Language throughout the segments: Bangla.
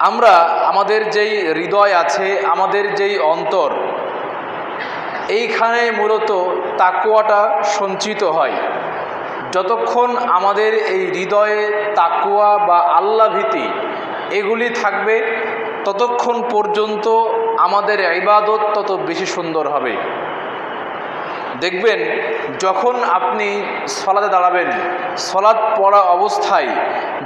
আমরা আমাদের যেই হৃদয় আছে, আমাদের যেই অন্তর, এইখানে মূলত তাকুয়াটা সঞ্চিত হয়। যতক্ষণ আমাদের এই হৃদয়ে তাকুয়া বা আল্লাহ ভীতি এগুলি থাকবে, ততক্ষণ পর্যন্ত আমাদের ইবাদত তত বেশি সুন্দর হবে। দেখবেন যখন আপনি সলাতে দাঁড়াবেন সলাদ পড়া অবস্থায়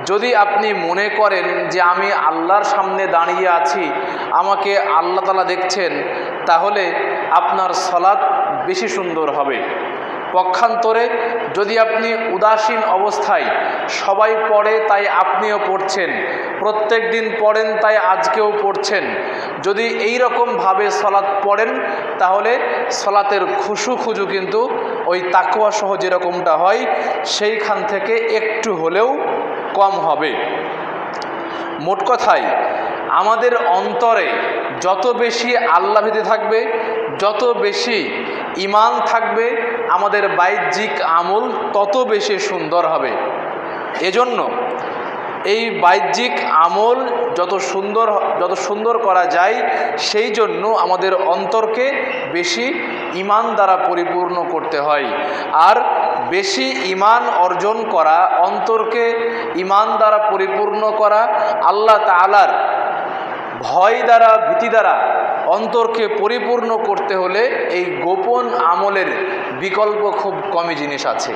যদি আপনি মনে করেন যে আমি আল্লাহর সামনে দাঁড়িয়ে আছি, আমাকে আল্লাহ তালা দেখছেন, তাহলে আপনার সলাদ বেশি সুন্দর হবে। পক্ষান্তরে যদি আপনি উদাসীন অবস্থায় সবাই পড়ে তাই আপনিও পড়ছেন, প্রত্যেক দিন পড়েন তাই আজকেও পড়ছেন। যদি এই রকমভাবে সলাৎ পড়েন, তাহলে সলাতের খুশু খুজু কিন্তু ওই তাকুয়া সহ যেরকমটা হয়, সেইখান থেকে একটু হলেও কম হবে। মোট কথায়, আমাদের অন্তরে যত বেশি আল্লাভীতি থাকবে, যত বেশি ইমান থাকবে, আমাদের বাহ্যিক আমল তত বেশি সুন্দর হবে। এজন্য এই বাহ্যিক আমল যত সুন্দর যত সুন্দর করা যায়, সেই জন্য আমাদের অন্তরকে বেশি ইমান দ্বারা পরিপূর্ণ করতে হয়। আর বেশি ইমান অর্জন করা, অন্তরকে ইমান দ্বারা পরিপূর্ণ করা, আল্লাহ তালার ভয় দ্বারা, ভীতি দ্বারা অন্তরকে পরিপূর্ণ করতে হলে এই গোপন আমলের বিকল্প খুব কমই জিনিস আছে।